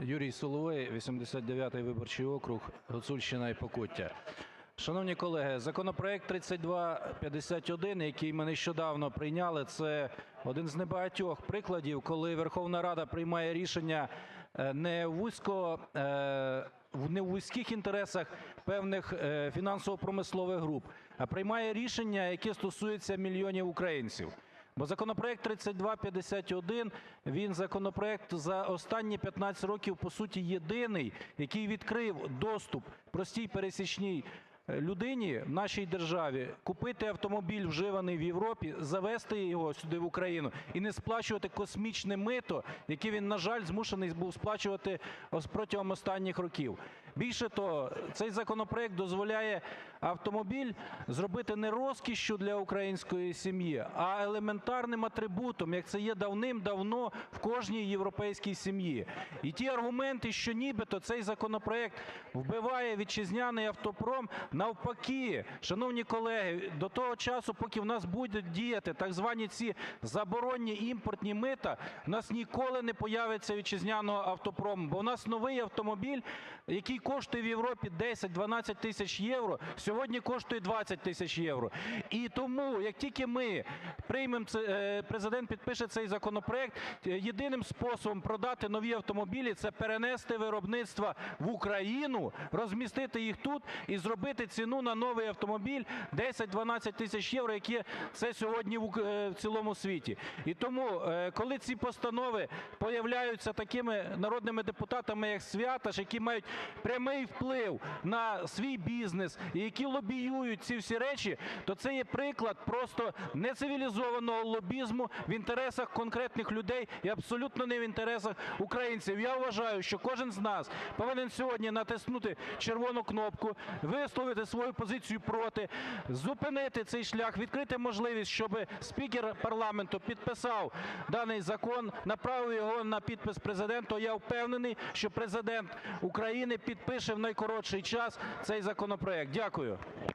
Юрій Соловей, 89 виборчий округ, Гуцульщина і Покуття. Шановні колеги, законопроект 3251, який ми нещодавно прийняли, це один з небагатьох прикладів, коли Верховна Рада приймає рішення не в вузько... не в вузьких інтересах певних фінансово-промислових груп, а приймає рішення, яке стосується мільйонів українців. Бо законопроект 3251, він законопроект за останні 15 років по суті єдиний, який відкрив доступ простій пересічній людині в нашій державі купити автомобіль вживаний в Європі, завезти його сюди в Україну і не сплачувати космічне мито, яке він, на жаль, змушений був сплачувати протягом останніх років. Більше того, цей законопроект дозволяє автомобіль зробити не розкішшю для української сім'ї, а елементарним атрибутом, як це є давним-давно в кожній європейській сім'ї. І ті аргументи, що нібито цей законопроект вбиває вітчизняний автопром, навпаки, шановні колеги, до того часу, поки в нас будуть діяти так звані ці заборонені імпортні мита, в нас ніколи не появиться вітчизняного автопрому. Бо в нас новий автомобіль, який коштує в Європі 10-12 тисяч євро, сьогодні коштує 20 тисяч євро. І тому, як тільки ми приймемо, Президент підпише цей законопроект, єдиним способом продати нові автомобілі – це перенести виробництво в Україну, розмістити їх тут і зробити ціну на новий автомобіль 10-12 тисяч євро, яке це сьогодні в цілому світі. І тому, коли ці постанови появляються такими народними депутатами, як Святаш, які мають прямий вплив на свій бізнес і які лобіюють ці всі речі, то це є приклад просто нецивілізованого лобізму в інтересах конкретних людей і абсолютно не в інтересах українців. Я вважаю, що кожен з нас повинен сьогодні натиснути червону кнопку, висловити свою позицію "проти", зупинити цей шлях, відкрити можливість, щоб спікер парламенту підписав даний закон, направив його на підпис Президенту. Я впевнений, що Президент України підпише в найкоротший час цей законопроект. Дякую.